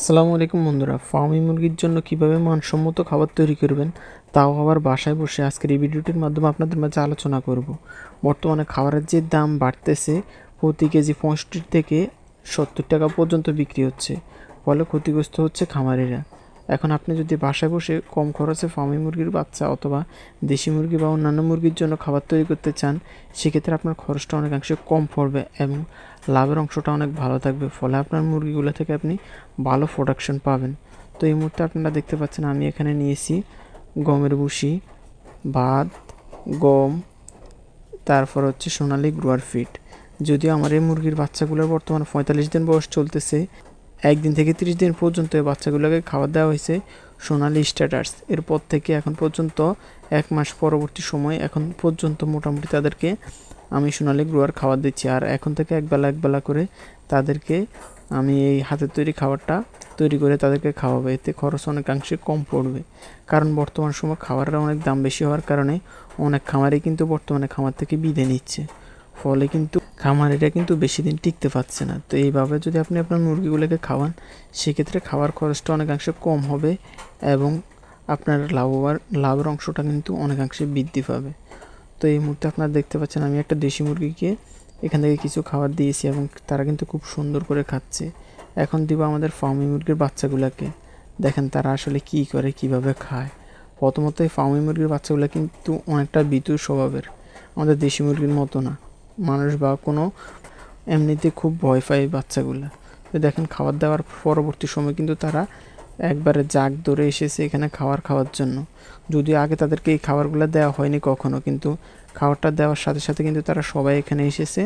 আসসালামু আলাইকুম বন্ধুরা, ফার্মি মুরগির জন্য কীভাবে মানসম্মত খাবার তৈরি করবেন, তাও আবার বাসায় বসে আজকের এই ভিডিওটির মাধ্যমে আপনাদের মাঝে আলোচনা করব। বর্তমানে খাবারের যে দাম বাড়তেছে, প্রতি কেজি পঁয়ষট্টি থেকে সত্তর টাকা পর্যন্ত বিক্রি হচ্ছে, ফলে ক্ষতিগ্রস্ত হচ্ছে খামারিরা। এখন আপনি যদি বাসায় বসে কম খরচে ফার্মি মুরগির বাচ্চা অথবা দেশি মুরগি বা অন্যান্য মুরগির জন্য খাবার তৈরি করতে চান, সেক্ষেত্রে আপনার খরচটা অনেকাংশে কম পড়বে এবং লাভের অংশটা অনেক ভালো থাকবে। ফলে আপনার মুরগিগুলো থেকে আপনি ভালো প্রোডাকশন পাবেন। তো এই মুহূর্তে আপনারা দেখতে পাচ্ছেন আমি এখানে নিয়েছি গমের ভুসি, ভাত, গম, তারপর হচ্ছে সোনালি গ্রোয়ার ফিট যদিও আমার এই মুরগির বাচ্চাগুলোর বর্তমানে পঁয়তাল্লিশ দিন বয়স চলতেছে একদিন থেকে তিরিশ দিন পর্যন্ত এই বাচ্চাগুলোকে খাবার দেওয়া হয়েছে সোনালি স্ট্যাটার্স এরপর থেকে এখন পর্যন্ত এক মাস পরবর্তী সময় এখন পর্যন্ত মোটামুটি তাদেরকে আমি সোনালি গ্রোয়ার খাবার দিচ্ছি। আর এখন থেকে একবেলা একবেলা করে তাদেরকে আমি এই হাতের তৈরি খাবারটা তৈরি করে তাদেরকে খাওয়াবো। এতে খরচ অনেকাংশে কম পড়বে। কারণ বর্তমান সময় খাবারের অনেক দাম বেশি হওয়ার কারণে অনেক খামারই কিন্তু বর্তমানে খামার থেকে বিদে নিচ্ছে। ফলে কিন্তু খামারিরা কিন্তু বেশি দিন টিকতে পারছে না। তো এইভাবে যদি আপনি আপনার মুরগিগুলোকে খাওয়ান, সেক্ষেত্রে খাওয়ার খরচটা অনেকাংশে কম হবে এবং আপনার লাভবার, লাভের অংশটা কিন্তু অনেকাংশে বৃদ্ধি পাবে। তো এই মুহূর্তে আপনারা দেখতে পাচ্ছেন, আমি একটা দেশি মুরগিকে এখান থেকে কিছু খাবার দিয়েছি এবং তারা কিন্তু খুব সুন্দর করে খাচ্ছে। এখন দিব আমাদের ফার্মি মুরগির বাচ্চাগুলোকে। দেখেন তারা আসলে কি করে, কীভাবে খায়। প্রথমত এই ফার্মি মুরগির বাচ্চাগুলো কিন্তু অনেকটা বিতুর স্বভাবের। আমাদের দেশি মুরগির মতো না। মানুষ বা কোনো এমনিতে খুব ভয় পায় বাচ্চাগুলো। তো দেখেন, খাবার দেওয়ার পরবর্তী সময় কিন্তু তারা একবারে জাগ ধরে এসেছে এখানে খাবার খাওয়ার জন্য। যদিও আগে তাদেরকে এই খাবারগুলো দেওয়া হয়নি কখনো, কিন্তু খাবারটা দেওয়ার সাথে সাথে কিন্তু তারা সবাই এখানে এসেছে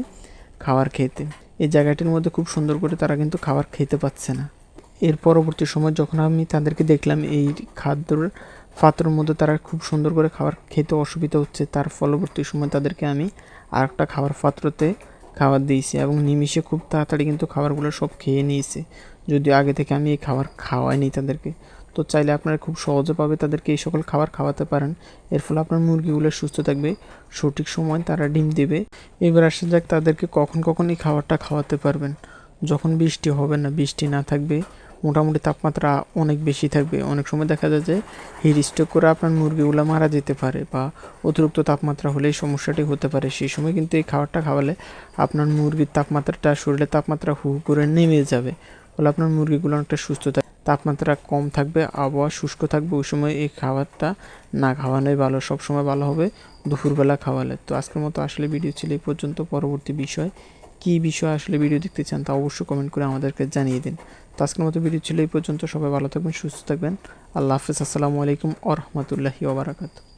খাবার খেতে। এই জায়গাটির মধ্যে খুব সুন্দর করে তারা কিন্তু খাবার খেতে পাচ্ছে না। এর পরবর্তী সময় যখন আমি তাদেরকে দেখলাম, এই খাদ্যর পাত্রের মধ্যে তারা খুব সুন্দর করে খাবার খেতে অসুবিধা হচ্ছে। তার ফলবর্তী সময় তাদেরকে আমি আর একটা খাবার পাত্রতে খাবার দিয়েছি এবং নিমিষে খুব তাড়াতাড়ি কিন্তু খাবারগুলো সব খেয়ে নিয়েছে। যদি আগে থেকে আমি এই খাবার খাওয়াইনি তাদেরকে। তো চাইলে আপনারা খুব সহজেভাবে তাদেরকে এই সকল খাবার খাওয়াতে পারেন। এর ফলে আপনার মুরগিগুলো সুস্থ থাকবে, সঠিক সময় তারা ডিম দেবে। এবার আসা যাক তাদেরকে কখন কখন এই খাবারটা খাওয়াতে পারবেন। যখন বৃষ্টি হবে না, বৃষ্টি না থাকবে মোটামুটি তাপমাত্রা অনেক বেশি থাকবে। অনেক সময় দেখা যায় যে হিট স্ট্রোক করে আপনার মুরগিগুলো মারা যেতে পারে বা অতিরিক্ত তাপমাত্রা হলে সমস্যাটি হতে পারে। সেই সময় কিন্তু এই খাবারটা খাওয়ালে আপনার মুরগির তাপমাত্রাটা শরীরের তাপমাত্রা হু করে নেমে যাবে। ফলে আপনার মুরগিগুলো অনেকটা সুস্থ থাকবে তাপমাত্রা কম থাকবে, আবহাওয়া শুষ্ক থাকবে। ওই সময় এই খাবারটা না খাওয়ানোই ভালো সব সময় ভালো হবে দুপুরবেলা খাওয়ালে। তো আজকের মতো আসলে ভিডিও ছিল এই পর্যন্ত। পরবর্তী বিষয় কী বিষয় আসলে ভিডিও দেখতে চান তা অবশ্যই কমেন্ট করে আমাদেরকে জানিয়ে দিন। তো আজকের মতো ভিডিও ছিল এই পর্যন্ত। সবাই ভালো থাকবেন, সুস্থ থাকবেন। আল্লাহ হাফিজ। আসসালামু আলাইকুম ওরহমতুল্লাহি রহমতুল্লাহি ওবরাকাতু